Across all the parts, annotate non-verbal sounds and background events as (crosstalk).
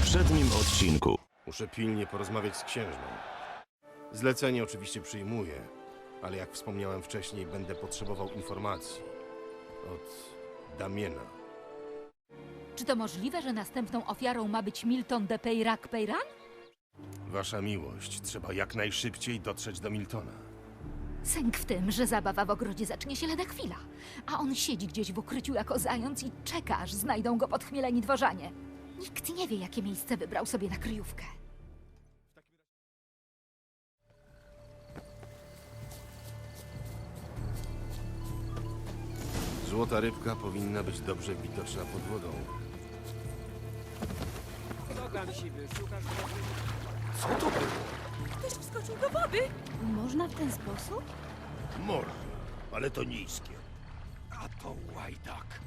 poprzednim odcinku. Muszę pilnie porozmawiać z księżną. Zlecenie oczywiście przyjmuję, ale jak wspomniałem wcześniej, będę potrzebował informacji od Damiena. Czy to możliwe, że następną ofiarą ma być Milton de Peyrac Peyran? Wasza miłość, trzeba jak najszybciej dotrzeć do Miltona. Sęk w tym, że zabawa w ogrodzie zacznie się lada chwila, a on siedzi gdzieś w ukryciu jako zając i czeka, aż znajdą go podchmieleni dworzanie. Nikt nie wie, jakie miejsce wybrał sobie na kryjówkę. Złota rybka powinna być dobrze widoczna pod wodą. Nogam siwy, szukasz Co to było? Ktoś wskoczył do wody! Można w ten sposób? Może, ale to niskie. A to łajdak.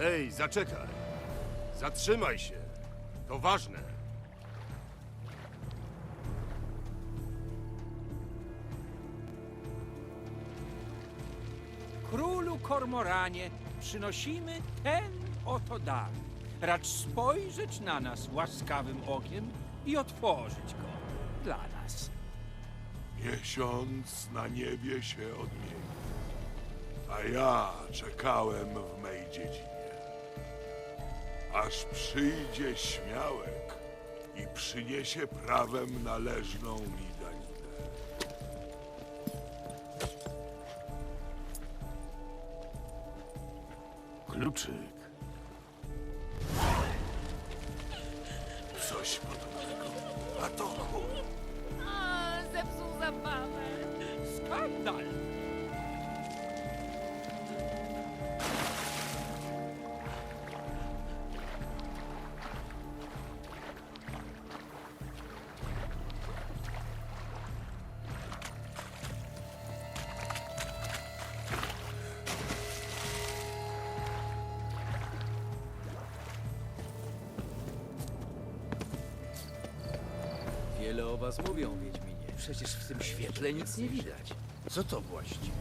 Ej, zaczekaj! Zatrzymaj się! To ważne! Królu Kormoranie, przynosimy ten oto dar. Racz spojrzeć na nas łaskawym okiem i otworzyć go dla nas. Miesiąc na niebie się odmieni. A ja czekałem w mej dziedzinie. Aż przyjdzie śmiałek i przyniesie prawem należną mi daninę. Kluczyk. O was mówią, Wiedźminie. Przecież w tym świetle nic nie widać. co to właściwie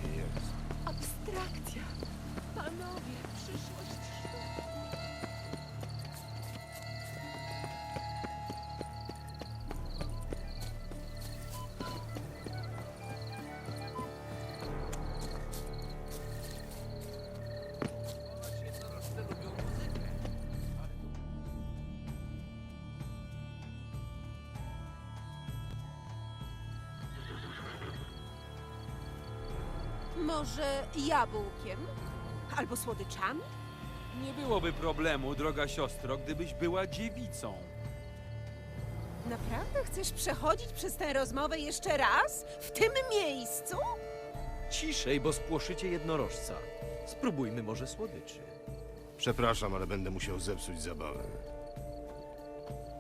Może jabłkiem? Albo słodyczami? Nie byłoby problemu, droga siostro, gdybyś była dziewicą. Naprawdę chcesz przechodzić przez tę rozmowę jeszcze raz? W tym miejscu? Ciszej, bo spłoszycie jednorożca. Spróbujmy może słodyczy. Przepraszam, ale będę musiał zepsuć zabawę.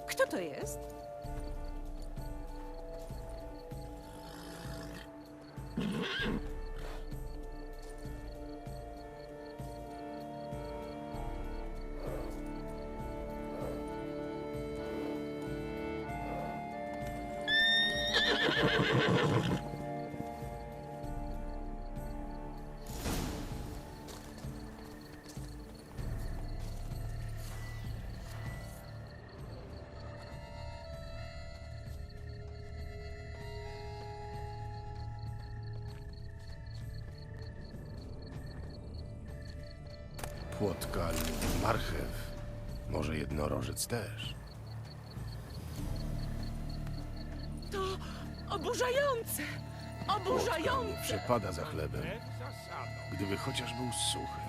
Kto to jest? Marchew. Może jednorożec też. To oburzające! Oburzające! Przepada za chlebem. Gdyby chociaż był suchy.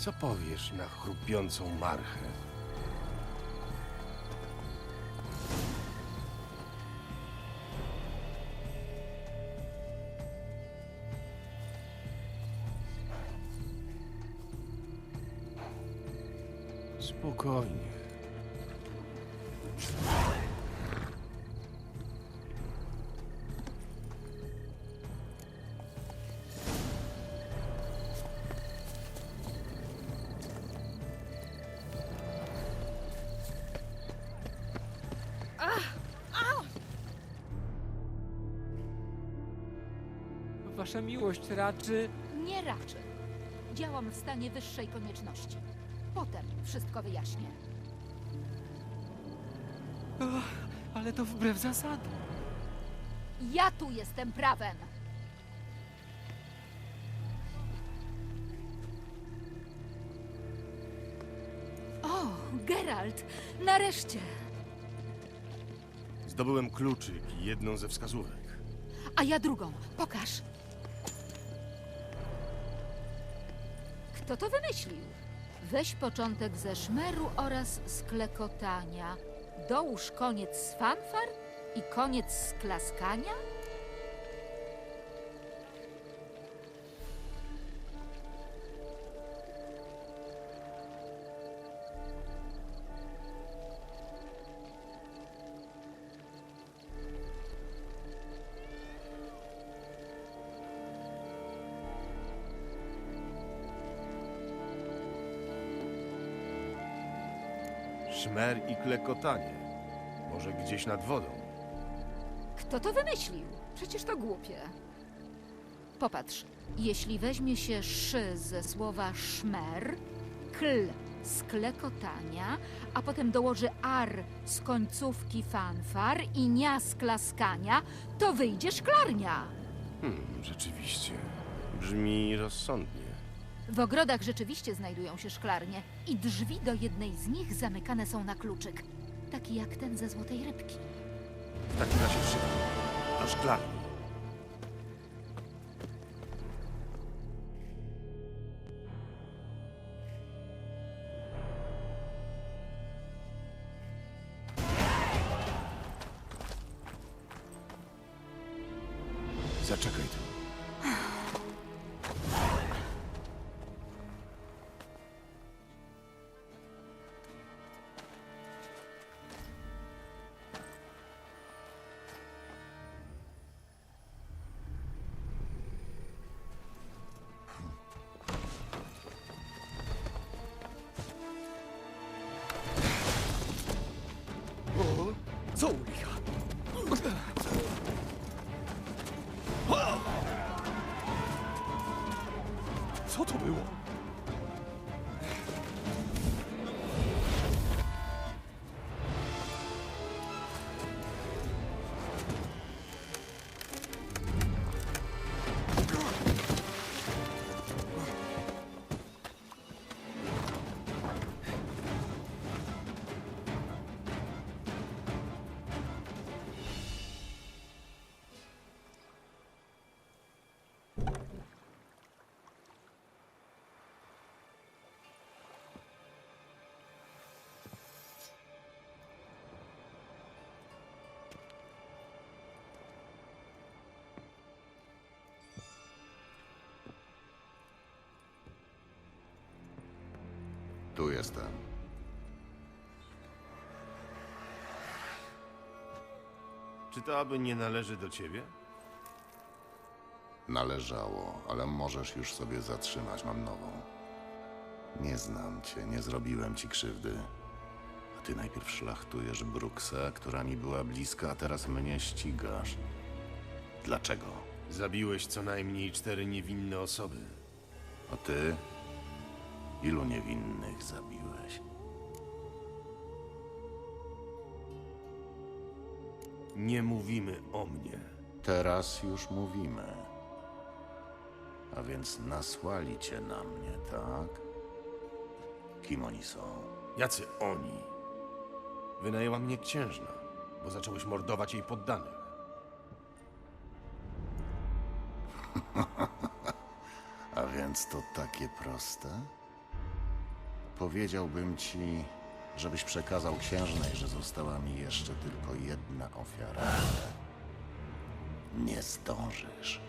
Co powiesz na chrupiącą marchę? Wasza miłość raczy... Nie raczę. Działam w stanie wyższej konieczności. Potem wszystko wyjaśnię. Ale to wbrew zasadom. Ja tu jestem prawem. O, Geralt, nareszcie. Zdobyłem kluczyk i jedną ze wskazówek. A ja drugą. Pokaż. Kto to wymyślił? Weź początek ze szmeru oraz z klekotania. Dołóż koniec z fanfar i koniec z klaskania? Szmer i klekotanie. Może gdzieś nad wodą. Kto to wymyślił? Przecież to głupie. Popatrz, jeśli weźmie się szy ze słowa szmer, kl z klekotania, a potem dołoży ar z końcówki fanfar i nia z klaskania, to wyjdzie szklarnia. Hmm, rzeczywiście. Brzmi rozsądnie. W ogrodach rzeczywiście znajdują się szklarnie i drzwi do jednej z nich zamykane są na kluczyk. Taki jak ten ze złotej rybki. W takim razie szybko. Do szklarni. Zaczekaj tu. Tu jestem. Czy to aby nie należy do ciebie? Należało, ale możesz już sobie zatrzymać, mam nową. Nie znam cię, nie zrobiłem ci krzywdy. Ty najpierw szlachtujesz Bruksę, która mi była bliska, a teraz mnie ścigasz. Dlaczego? Zabiłeś co najmniej cztery niewinne osoby. A ty? Ilu niewinnych zabiłeś? Nie mówimy o mnie. Teraz już mówimy. A więc nasłali cię na mnie, tak? Kim oni są? Jacy oni? Wynajęła mnie księżna, bo zacząłeś mordować jej poddanych. (laughs) A więc to takie proste? Powiedziałbym ci, żebyś przekazał księżnej, że została mi jeszcze tylko jedna ofiara. Nie zdążysz.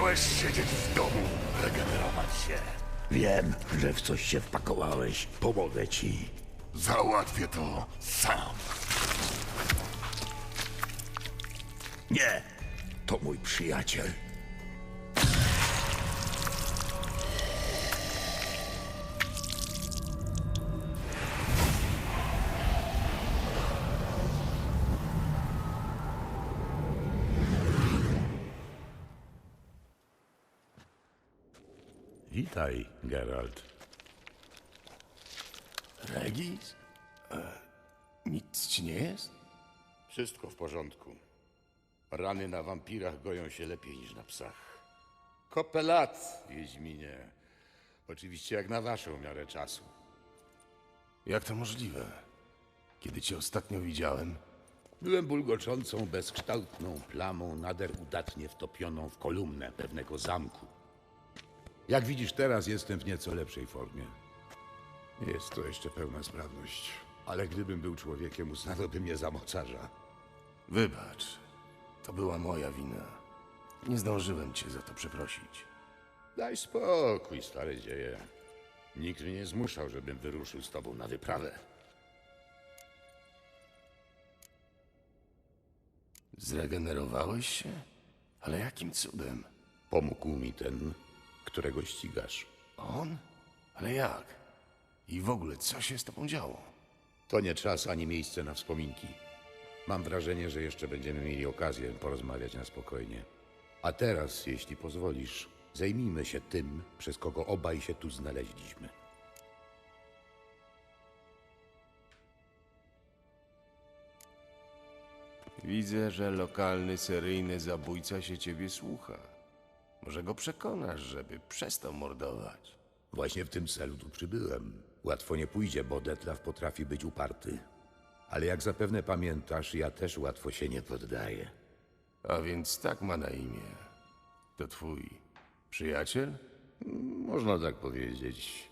Miałeś siedzieć w domu, regenerować się. Wiem, że w coś się wpakowałeś. Pomogę ci. Załatwię to sam. Nie, to mój przyjaciel. Witaj, Geralt. Regis? E, nic ci nie jest? Wszystko w porządku. Rany na wampirach goją się lepiej niż na psach. Kopę lat, Wiedźminie. Oczywiście jak na waszą miarę czasu. Jak to możliwe? Kiedy cię ostatnio widziałem, Byłem bulgoczącą, bezkształtną plamą, nader udatnie wtopioną w kolumnę pewnego zamku. Jak widzisz teraz, jestem w nieco lepszej formie. Jest to jeszcze pełna sprawność, ale gdybym był człowiekiem, uznano mnie za mocarza. wybacz. To była moja wina. Nie zdążyłem cię za to przeprosić. Daj spokój, stare dzieje. Nikt mnie nie zmuszał, żebym wyruszył z tobą na wyprawę. Zregenerowałeś się? Ale jakim cudem? Pomógł mi ten, którego ścigasz. On? Ale jak? I w ogóle, co się z tobą działo? To nie czas ani miejsce na wspominki. Mam wrażenie, że jeszcze będziemy mieli okazję porozmawiać na spokojnie. A teraz, jeśli pozwolisz, zajmijmy się tym, przez kogo obaj się tu znaleźliśmy. Widzę, że lokalny seryjny zabójca się ciebie słucha. Może go przekonasz, żeby przestał mordować. Właśnie w tym celu tu przybyłem. Łatwo nie pójdzie, bo Detlaf potrafi być uparty. Ale jak zapewne pamiętasz, ja też łatwo się nie poddaję. A więc tak ma na imię. To twój przyjaciel? Można tak powiedzieć.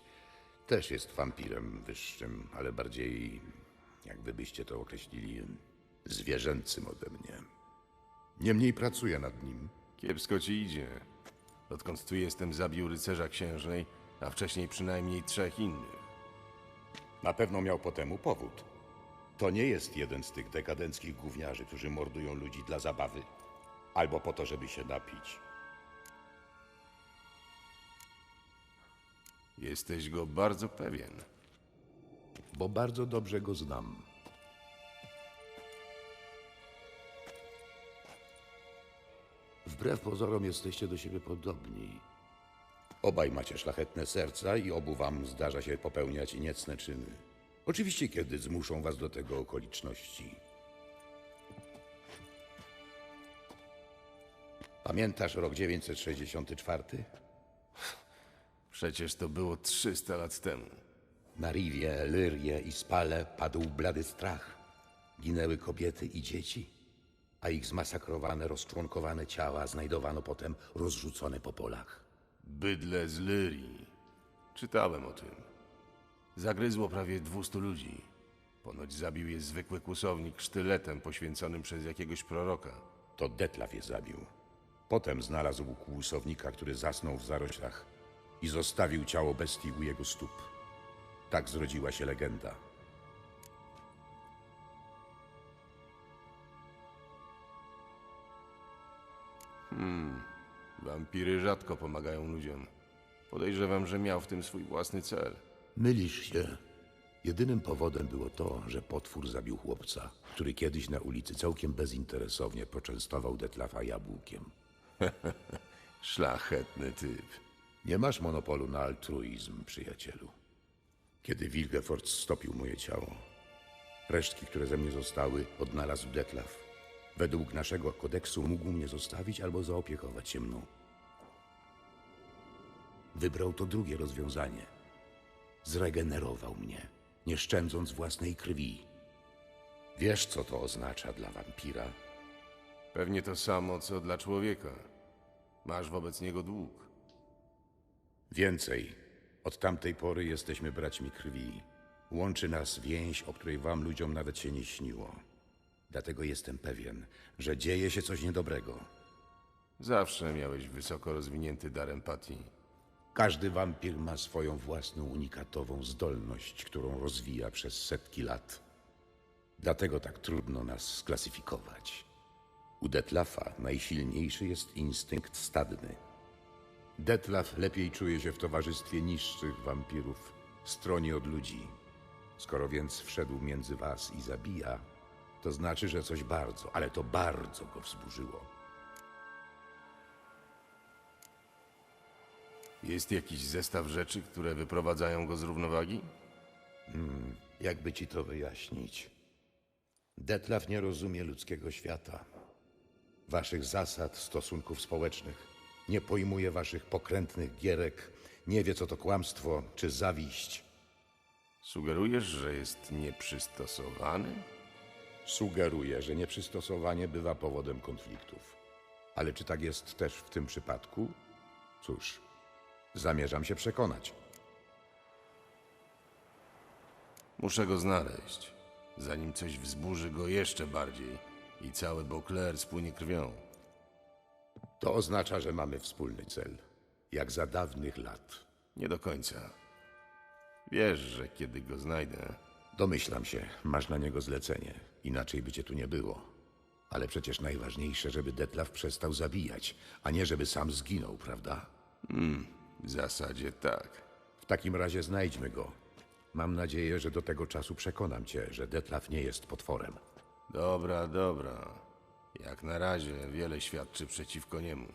Też jest wampirem wyższym, ale bardziej, jakby byście to określili, zwierzęcym ode mnie. Niemniej pracuję nad nim. Kiepsko ci idzie. Odkąd tu jestem, zabił rycerza księżnej, a wcześniej przynajmniej trzech innych. Na pewno miał po temu powód. To nie jest jeden z tych dekadenckich gówniarzy, którzy mordują ludzi dla zabawy. Albo po to, żeby się napić. Jesteś go bardzo pewien. Bo bardzo dobrze go znam. Wbrew pozorom jesteście do siebie podobni. Obaj macie szlachetne serca i obu wam zdarza się popełniać niecne czyny. Oczywiście, kiedy zmuszą was do tego okoliczności. Pamiętasz rok 964? Przecież to było 300 lat temu. Na Riwie, Lyrie i Spale padł blady strach. Ginęły kobiety i dzieci, a ich zmasakrowane, rozczłonkowane ciała znajdowano potem rozrzucone po polach. Bydle z Lyrii. Czytałem o tym. Zagryzło prawie 200 ludzi. Ponoć zabił je zwykły kłusownik sztyletem poświęconym przez jakiegoś proroka. To Detlaf je zabił. Potem znalazł kłusownika, który zasnął w zaroślach i zostawił ciało bestii u jego stóp. Tak zrodziła się legenda. Wampiry rzadko pomagają ludziom. Podejrzewam, że miał w tym swój własny cel. Mylisz się. Jedynym powodem było to, że potwór zabił chłopca, który kiedyś na ulicy całkiem bezinteresownie poczęstował Detlafa jabłkiem. (laughs) Szlachetny typ. Nie masz monopolu na altruizm, przyjacielu. Kiedy Wilgefort stopił moje ciało, resztki, które ze mnie zostały, odnalazł Detlaf. Według naszego kodeksu mógł mnie zostawić albo zaopiekować się mną. Wybrał to drugie rozwiązanie. Zregenerował mnie, nie szczędząc własnej krwi. Wiesz, co to oznacza dla wampira? Pewnie to samo, co dla człowieka. Masz wobec niego dług. Więcej. Od tamtej pory jesteśmy braćmi krwi. Łączy nas więź, o której wam ludziom nawet się nie śniło. Dlatego jestem pewien, że dzieje się coś niedobrego. Zawsze miałeś wysoko rozwinięty dar empatii. Każdy wampir ma swoją własną unikatową zdolność, którą rozwija przez setki lat. Dlatego tak trudno nas sklasyfikować. U Detlafa najsilniejszy jest instynkt stadny. Detlaf lepiej czuje się w towarzystwie niższych wampirów, stroni od ludzi. Skoro więc wszedł między was i zabija, to znaczy, że coś bardzo, ale to bardzo go wzburzyło. Jest jakiś zestaw rzeczy, które wyprowadzają go z równowagi? Jakby ci to wyjaśnić? Detlaf nie rozumie ludzkiego świata, waszych zasad, stosunków społecznych. Nie pojmuje waszych pokrętnych gierek, nie wie co to kłamstwo czy zawiść. Sugerujesz, że jest nieprzystosowany? Sugeruje, że nieprzystosowanie bywa powodem konfliktów. Ale czy tak jest też w tym przypadku? Cóż, zamierzam się przekonać. Muszę go znaleźć, zanim coś wzburzy go jeszcze bardziej i cały Beauclair spłynie krwią. To oznacza, że mamy wspólny cel. Jak za dawnych lat. Nie do końca. Wiesz, że kiedy go znajdę, Domyślam się, masz na niego zlecenie. Inaczej by cię tu nie było. Ale przecież najważniejsze, żeby Detlaf przestał zabijać, a nie żeby sam zginął, prawda? w zasadzie tak. W takim razie znajdźmy go. Mam nadzieję, że do tego czasu przekonam cię, że Detlaf nie jest potworem. Dobra, dobra. Jak na razie wiele świadczy przeciwko niemu.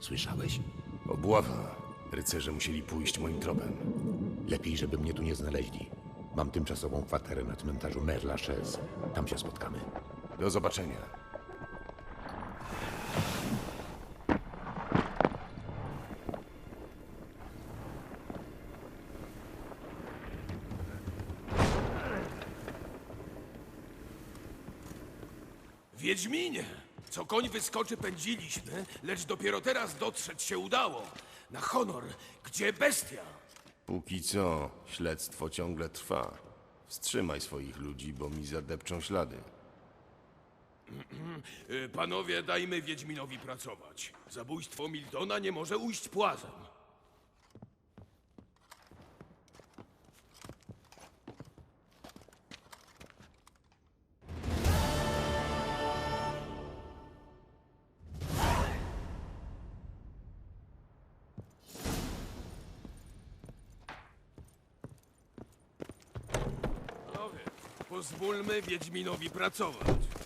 Słyszałeś? Obława. Rycerze musieli pójść moim tropem. Lepiej, żeby mnie tu nie znaleźli. Mam tymczasową kwaterę na cmentarzu Mère Lachaise. Tam się spotkamy. Do zobaczenia. Wiedźminie! Co koń wyskoczy, pędziliśmy, lecz dopiero teraz dotrzeć się udało. Na honor, gdzie bestia? Póki co, śledztwo ciągle trwa. Wstrzymaj swoich ludzi, bo mi zadepczą ślady. (clears throat) Panowie, dajmy Wiedźminowi pracować. Zabójstwo Miltona nie może ujść płazem. Pozwólmy Wiedźminowi pracować.